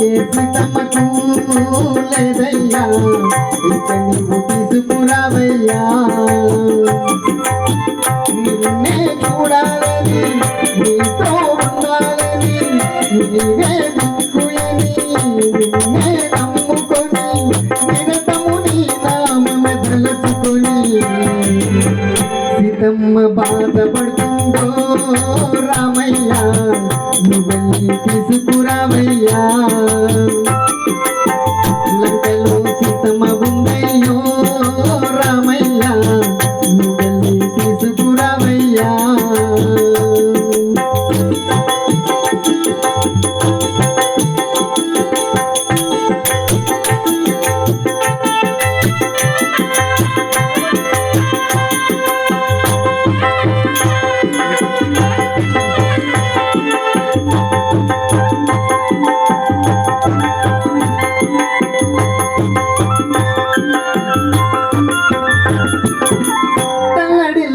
సీతమ్మకు లేదయ్యా ఇక నీవు తీసుకురావయ్యా. నిన్నే చూడాలని నీతో ఉండాలని నీవే దిక్కుయని నిన్నే నమ్ముకొని నిరతము నీ నామమే తలుచుకొని. సీతమ్మ బాధపడుతుందో రామయ్య నువ్వెళ్ళి తీసుకు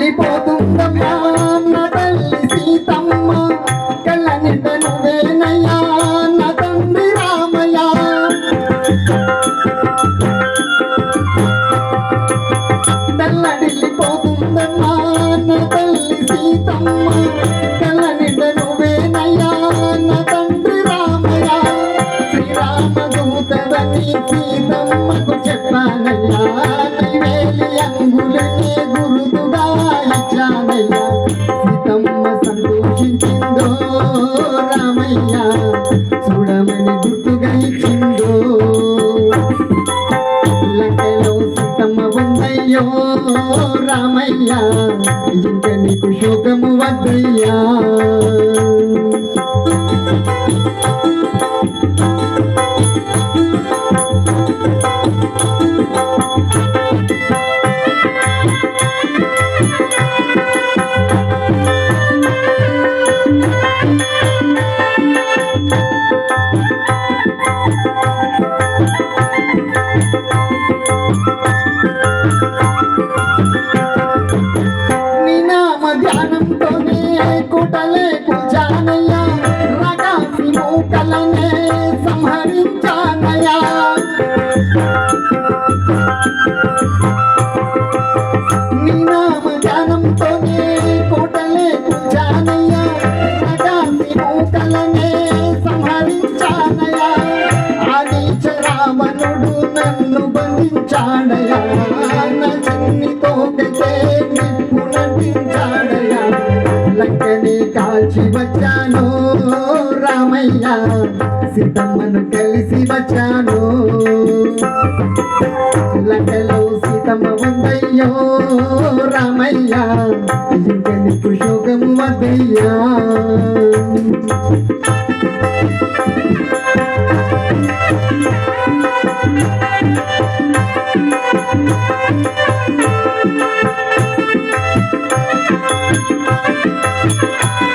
తల్లడిల్లిపోతుందమ్మా ఇచ్చానయ్యా సీతమ్మ సంతోషించిందో రామయ్య చూడమని గుర్తుగా ఇచ్చిందో. లంకలో సీతమ్మ ఉందయ్యో రామయ్య ఇంక నీకు శోకము వద్దయ్యా. రావణుడు నన్ను బంధించాడయా నా చిన్ని నిప్పు నటించాడయా లంకని కాల్చి వచ్చాను రామయ్య. సీతమ్మను కలిసి వచ్చాను. లంకలో సీతమ్మ ఉందయ్యో రామయ్య. ఇంక నీకు వద్దయ్యా.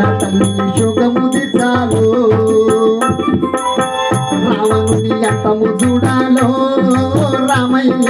నా తల్లి శోకము చాలు. రావణుని అంతము చూడాలో రామయ్య